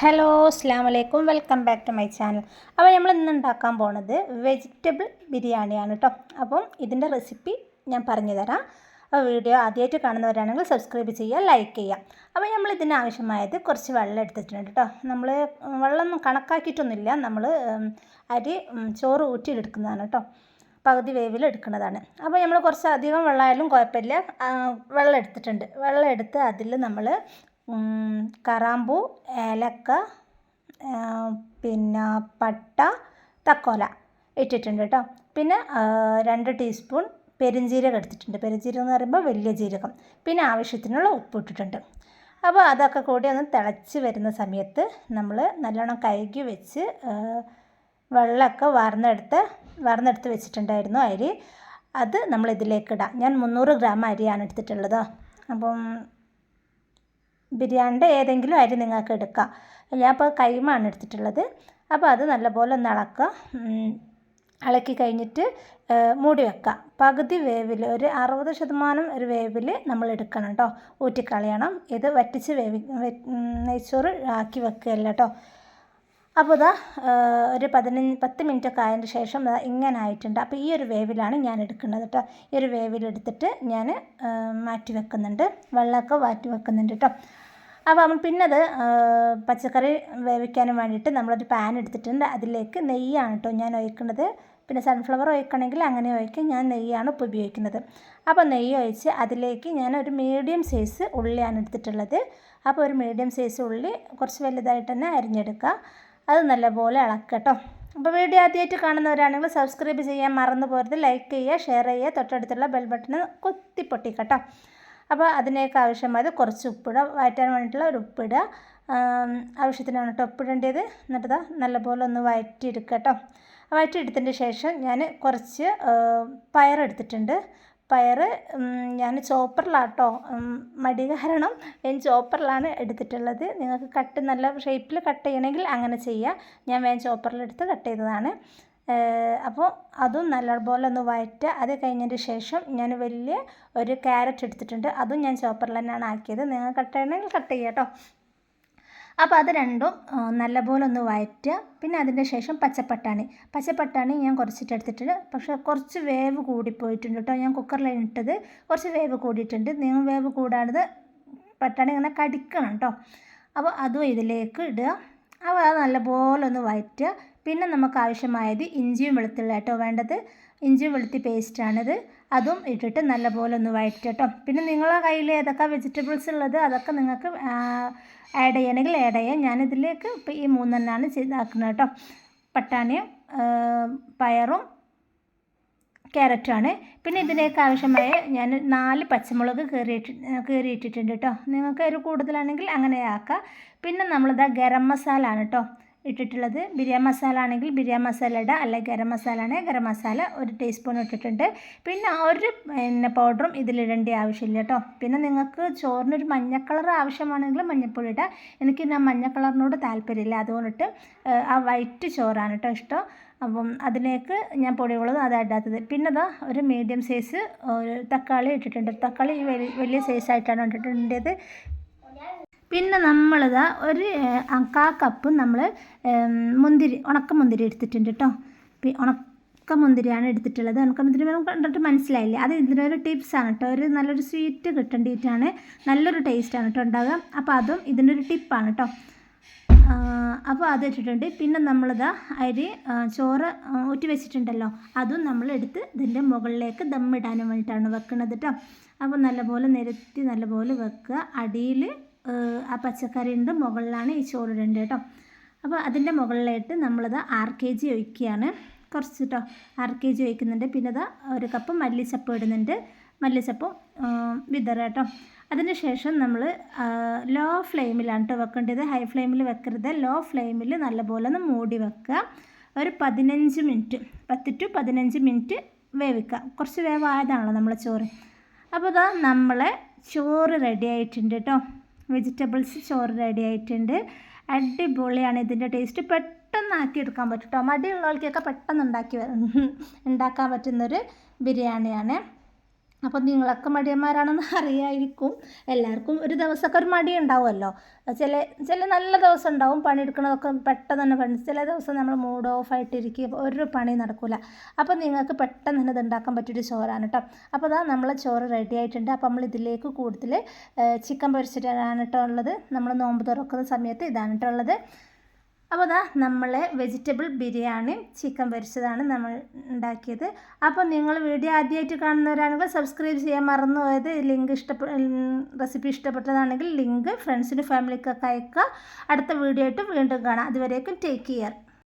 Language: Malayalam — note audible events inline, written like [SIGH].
ഹലോ അസ്സാം വലൈക്കും welcome back to my channel. അപ്പോൾ നമ്മൾ ഇന്ന് ഉണ്ടാക്കാൻ പോണത് വെജിറ്റബിൾ ബിരിയാണിയാണ് കേട്ടോ. അപ്പം ഇതിന്റെ റെസിപ്പി ഞാൻ പറഞ്ഞു തരാം. അപ്പോൾ വീഡിയോ ആദ്യമായിട്ട് കാണുന്നവരാണെങ്കിൽ സബ്സ്ക്രൈബ് ചെയ്യുക ലൈക്ക് ചെയ്യുക. അപ്പോൾ നമ്മൾ ഇതിന് ആവശ്യമായത് കുറച്ച് വെള്ളം എടുത്തിട്ടുണ്ട് കേട്ടോ. നമ്മൾ വെള്ളമൊന്നും കണക്കാക്കിയിട്ടൊന്നുമില്ല. നമ്മൾ അരി ചോറ് ഊറ്റിയിലെടുക്കുന്നതാണ് കേട്ടോ. പകുതി വേവിൽ എടുക്കുന്നതാണ്. അപ്പോൾ നമ്മൾ കുറച്ച് അധികം വെള്ളമായാലും കുഴപ്പമില്ല. വെള്ളം എടുത്തിട്ടുണ്ട്. വെള്ളം എടുത്ത് അതിൽ നമ്മൾ കറാമ്പൂ ഏലക്ക പിന്നെ പട്ട തക്കോല ഇട്ടിട്ടുണ്ട് കേട്ടോ. പിന്നെ രണ്ട് ടീസ്പൂൺ പെരുംജീരകം എടുത്തിട്ടുണ്ട്. പെരുംജീരകം എന്ന് പറയുമ്പോൾ വലിയ ജീരകം. പിന്നെ ആവശ്യത്തിനുള്ള ഉപ്പ് ഇട്ടിട്ടുണ്ട്. അപ്പോൾ അതൊക്കെ കൂടി ഒന്ന് തിളച്ച് വരുന്ന സമയത്ത് നമ്മൾ നല്ലോണം കഴുകി വെച്ച് വെള്ളമൊക്കെ വാർന്നെടുത്ത് വാർന്നെടുത്ത് വെച്ചിട്ടുണ്ടായിരുന്നു അരി. അത് നമ്മൾ ഇതിലേക്ക് ഇടാം. ഞാൻ മുന്നൂറ് ഗ്രാം അരിയാണ് എടുത്തിട്ടുള്ളത്. അപ്പം ബിരിയാണിന്റെ ഏതെങ്കിലും അരി നിങ്ങൾക്ക് എടുക്കാം ഞാൻ ഇപ്പോൾ കൈമാണ് എടുത്തിട്ടുള്ളത്. അപ്പോൾ അത് നല്ലപോലെ ഒന്ന് ഇളക്കുക ഇളക്കി കഴിഞ്ഞിട്ട് മൂടി വെക്കുക. പകുതി വേവിൽ ഒരു അറുപത് ശതമാനം ഒരു വേവിൽ നമ്മൾ എടുക്കണം കേട്ടോ. ഊറ്റിക്കളയണം. ഇത് വറ്റിച്ച് വേവി നെയ്ച്ചോറ് ആക്കി വെക്കുകയല്ല കേട്ടോ. അപ്പോൾ ഇതാ ഒരു പതിനഞ്ച് പത്ത് മിനിറ്റ് ഒക്കെ ആയതിന് ശേഷം ഇങ്ങനെ ആയിട്ടുണ്ട് അപ്പോൾ ഈ ഒരു വേവിലാണ് ഞാൻ എടുക്കുന്നത് കേട്ടോ. ഈ ഒരു വേവിലെടുത്തിട്ട് ഞാൻ മാറ്റി വെക്കുന്നുണ്ട്. വെള്ളമൊക്കെ മാറ്റി വെക്കുന്നുണ്ട് കേട്ടോ. അപ്പോൾ നമ്മൾ പിന്നെ അത് ആ, പച്ചക്കറി വേവിക്കാനും വേണ്ടിയിട്ട് നമ്മളൊരു പാൻ എടുത്തിട്ടുണ്ട്. അതിലേക്ക് നെയ്യാണ് കേട്ടോ ഞാൻ ഒഴിക്കുന്നത്. പിന്നെ സൺഫ്ലവർ ഒഴിക്കണമെങ്കിൽ അങ്ങനെ ഒഴിക്കും. ഞാൻ നെയ്യാണ് ഇപ്പോൾ ഉപയോഗിക്കുന്നത്. അപ്പോൾ നെയ്യ് ഒഴിച്ച് അതിലേക്ക് ഞാൻ ഒരു മീഡിയം സൈസ് ഉള്ളിയാണ് എടുത്തിട്ടുള്ളത്. അപ്പോൾ ഒരു മീഡിയം സൈസ് ഉള്ളി കുറച്ച് വലുതായിട്ട് തന്നെ അരിഞ്ഞെടുക്കുക. അത് നല്ലപോലെ ഇളക്കുക കേട്ടോ അപ്പോൾ വീഡിയോ ആദ്യമായിട്ട് കാണുന്നവരാണെങ്കിൽ സബ്സ്ക്രൈബ് ചെയ്യാൻ മറന്നു പോരുത് ലൈക്ക് ചെയ്യുക ഷെയർ ചെയ്യുക തൊട്ടടുത്തുള്ള ബെൽ ബട്ടൺ കൊത്തി പൊട്ടിക്കട്ടോ അപ്പോൾ അതിനേക്ക് ആവശ്യമായത് കുറച്ച് ഉപ്പിടുക വഴറ്റാൻ വേണ്ടിയിട്ടുള്ള ഒരു ഉപ്പിടുക ആവശ്യത്തിനാണ് കേട്ടോ ഉപ്പിടേണ്ടത്. എന്നിട്ട് നല്ലപോലെ ഒന്ന് വഴറ്റിയെടുക്കുക കേട്ടോ ശേഷം ഞാൻ കുറച്ച് പയറെടുത്തിട്ടുണ്ട്. പയർ ഞാൻ ചോപ്പറിലാട്ടോ. മടി കാരണം ഞാൻ ചോപ്പറിലാണ് എടുത്തിട്ടുള്ളത്. നിങ്ങൾക്ക് കട്ട് നല്ല ഷേപ്പിൽ കട്ട് ചെയ്യണമെങ്കിൽ അങ്ങനെ ചെയ്യുക ഞാൻ വേഗം ചോപ്പറിലെടുത്ത് കട്ട് ചെയ്തതാണ്. അപ്പോൾ അതും നല്ലപോലെ ഒന്ന് വഴറ്റുക. അത് കഴിഞ്ഞതിന് ശേഷം ഞാൻ വലിയ ഒരു ക്യാരറ്റ് എടുത്തിട്ടുണ്ട്. അതും ഞാൻ ചോപ്പറിൽ തന്നെയാണ് ആക്കിയത്. നിങ്ങൾ കട്ട് ചെയ്യണമെങ്കിൽ കട്ട് ചെയ്യാം കേട്ടോ അപ്പോൾ അത് രണ്ടും നല്ലപോലെ ഒന്ന് വഴറ്റുക പിന്നെ അതിന്റെ ശേഷം പച്ചപ്പട്ടാണി. പച്ചപ്പട്ടാണി ഞാൻ കുറച്ചിട്ട് എടുത്തിട്ടുണ്ട്. പക്ഷേ കുറച്ച് വേവ് കൂടിപ്പോയിട്ടുണ്ട് കേട്ടോ. ഞാൻ കുക്കറിൽ ഇട്ടത്. കുറച്ച് വേവ് കൂടിയിട്ടുണ്ട്. നിങ്ങൾ വേവ് കൂടാതെ പട്ടാണി ഇങ്ങനെ കടിക്കണം കേട്ടോ. അപ്പോൾ അതും ഇതിലേക്ക് ഇടുക. അപ്പോൾ അത് നല്ലപോലെ ഒന്ന് വഴറ്റുക. പിന്നെ നമുക്ക് ആവശ്യമായത് ഇഞ്ചിയും വെളുത്തുള്ളി കേട്ടോ വേണ്ടത്. ഇഞ്ചിയും വെളുത്തി പേസ്റ്റാണിത് അതും ഇട്ടിട്ട് നല്ലപോലെ ഒന്ന് വഴറ്റുക കേട്ടോ പിന്നെ നിങ്ങളെ കയ്യിൽ ഏതൊക്കെ വെജിറ്റബിൾസ് ഉള്ളത് അതൊക്കെ നിങ്ങൾക്ക് ആഡ് ചെയ്യണമെങ്കിൽ ആഡ് ചെയ്യാം. ഞാനിതിലേക്ക് ഇപ്പോൾ ഈ മൂന്നെണ്ണമാണ് ചെയ്താക്കുന്നത് കേട്ടോ പട്ടാണിയും പയറും ക്യാരറ്റാണ് പിന്നെ ഇതിലേക്ക് ആവശ്യമായ ഞാൻ നാല് പച്ചമുളക് കീറിയിട്ട് കീറിയിട്ടിട്ടുണ്ട് കേട്ടോ നിങ്ങൾക്ക് ഒരു കൂടുതലാണെങ്കിൽ അങ്ങനെ ആക്കാം. പിന്നെ നമ്മളിതാ ഗരം മസാല ആണ് കേട്ടോ ഇട്ടിട്ടുള്ളത്. ബിരിയാണി മസാല ആണെങ്കിൽ ബിരിയാണി മസാല ഇടുക അല്ലെ ഗരം മസാല ആണെങ്കിൽ ഗരം മസാല ഒരു ടീസ്പൂൺ ഇട്ടിട്ടുണ്ട്. പിന്നെ ഒരു പിന്നെ പൗഡറും ഇതിലിടേണ്ട ആവശ്യമില്ല കേട്ടോ പിന്നെ നിങ്ങൾക്ക് ചോറിനൊരു മഞ്ഞ കളർ ആവശ്യമാണെങ്കിൽ മഞ്ഞൾപ്പൊടി ഇടുക എനിക്ക് ഞാൻ മഞ്ഞ കളറിനോട് താല്പര്യമില്ല. അതുകൊണ്ടിട്ട് ആ വൈറ്റ് ചോറാണ് കേട്ടോ ഇഷ്ടം. അപ്പം അതിലേക്ക് ഞാൻ പൊടികളും അതാണ് ഇടാത്തത്. പിന്നെ ഇതാ ഒരു മീഡിയം സൈസ് ഒരു തക്കാളി ഇട്ടിട്ടുണ്ട്. തക്കാളി വലിയ സൈസായിട്ടാണ് ഇട്ടിട്ടുണ്ടത് പിന്നെ നമ്മളിതാ ഒരു കാ കപ്പ് നമ്മൾ മുന്തിരി ഉണക്ക മുന്തിരി എടുത്തിട്ടുണ്ട് കേട്ടോ പി- ഉണക്ക മുന്തിരിയാണ് എടുത്തിട്ടുള്ളത്. ഉണക്ക മുന്തിരി നമുക്ക് കണ്ടിട്ട് മനസ്സിലായില്ലേ? അത് ഇതിനൊരു ടിപ്സാണ് കേട്ടോ ഒരു നല്ലൊരു സ്വീറ്റ് കിട്ടേണ്ടിയിട്ടാണ് നല്ലൊരു ടേസ്റ്റാണ് കേട്ടോ ഉണ്ടാകുക അപ്പോൾ അതും ഇതിന്റെ ഒരു ടിപ്പാണ് കേട്ടോ അപ്പോൾ അത് ഇട്ടിട്ടുണ്ട്. പിന്നെ നമ്മളിതാ അരി ചോറ് ഊറ്റി വെച്ചിട്ടുണ്ടല്ലോ. അതും നമ്മൾ എടുത്ത് ഇതിന്റെ മുകളിലേക്ക് ദമ്മിടാനും വേണ്ടിയിട്ടാണ് വെക്കുന്നത് കേട്ടോ അപ്പോൾ നല്ലപോലെ നിരത്തി നല്ലപോലെ വെക്കുക. അടിയിൽ ആ പച്ചക്കറിന്റെ മുകളിലാണ് ഈ ചോറ് ചോറിടേണ്ടത് കേട്ടോ. അപ്പോൾ അതിന്റെ മുകളിലായിട്ട് നമ്മളിത് ആറ് കെ ജി ഒഴിക്കുകയാണ്. കുറച്ച് കേട്ടോ ആർ കെ ജി ഒഴിക്കുന്നുണ്ട്. പിന്നെ ഇതാ ഒരു കപ്പ് മല്ലിച്ചപ്പ് ഇടുന്നുണ്ട്. മല്ലിച്ചപ്പും വിതറ കേട്ടോ. അതിന് ശേഷം നമ്മൾ ലോ ഫ്ലെയിമിലാണ് കേട്ടോ വെക്കേണ്ടത്. ഹൈ ഫ്ലെയിമിൽ വെക്കരുത്. ലോ ഫ്ലെയിമിൽ നല്ലപോലെ ഒന്ന് മൂടി വെക്കുക. ഒരു പതിനഞ്ച് മിനിറ്റ് പത്ത് ടു പതിനഞ്ച് മിനിറ്റ് വേവിക്കുക. കുറച്ച് വേവായതാണല്ലോ നമ്മളെ ചോറ്. അപ്പോൾ ഇതാ നമ്മളെ ചോറ് റെഡി ആയിട്ടുണ്ട് കേട്ടോ. വെജിറ്റബിൾസ് ചോറ് റെഡി ആയിട്ടുണ്ട്. അടിപൊളിയാണ് ഇതിന്റെ ടേസ്റ്റ് പെട്ടെന്ന് ആക്കി എടുക്കാൻ പറ്റും കേട്ടോ മടിയുള്ളവർക്കൊക്കെ പെട്ടെന്ന് ഉണ്ടാക്കി [LAUGHS] ഉണ്ടാക്കാൻ പറ്റുന്നൊരു ബിരിയാണിയാണ്. അപ്പോൾ നിങ്ങളൊക്കെ മടിയന്മാരാണെന്ന് [LAUGHS] അറിയായിരിക്കും. എല്ലാവർക്കും ഒരു ദിവസമൊക്കെ ഒരു മടി ഉണ്ടാവുമല്ലോ. ചില ചില നല്ല ദിവസം ഉണ്ടാവും പണിയെടുക്കണതൊക്കെ പെട്ടെന്ന് തന്നെ പണി ചില ദിവസം നമ്മൾ മൂഡ് ഓഫ് ആയിട്ടിരിക്കുക ഒരു പണി നടക്കില്ല അപ്പോൾ നിങ്ങൾക്ക് പെട്ടെന്ന് തന്നെ ഇത് ഉണ്ടാക്കാൻ പറ്റിയൊരു ചോറാണ് കേട്ടോ. അപ്പോൾ അതാ നമ്മൾ ചോറ് റെഡി ആയിട്ടുണ്ട്. അപ്പോൾ നമ്മൾ ഇതിലേക്ക് കൂടുതൽ ചിക്കൻ പൊരിച്ചിട്ടാണ് കേട്ടോ ഉള്ളത്. നമ്മൾ നോമ്പ് തുറക്കുന്ന സമയത്ത് ഇതാണ് കേട്ടോ ഉള്ളത്. അപ്പോൾ അതാ നമ്മൾ വെജിറ്റബിൾ ബിരിയാണി ചിക്കൻ പൊരിച്ചതാണ് നമ്മൾ ഉണ്ടാക്കിയത്. അപ്പോൾ നിങ്ങൾ വീഡിയോ ആദ്യമായിട്ട് കാണുന്നവരാണെങ്കിൽ സബ്സ്ക്രൈബ് ചെയ്യാൻ മറന്നു പോയത് ലിങ്ക് ഇഷ്ടപ്പെട്ട റെസിപ്പി ഇഷ്ടപ്പെട്ടതാണെങ്കിൽ ലിങ്ക് ഫ്രണ്ട്സിനും ഫാമിലിക്കൊക്കെ അയക്കുക. അടുത്ത വീഡിയോ ആയിട്ട് വീണ്ടും കാണാം. അതുവരേക്കും ടേക്ക് കെയർ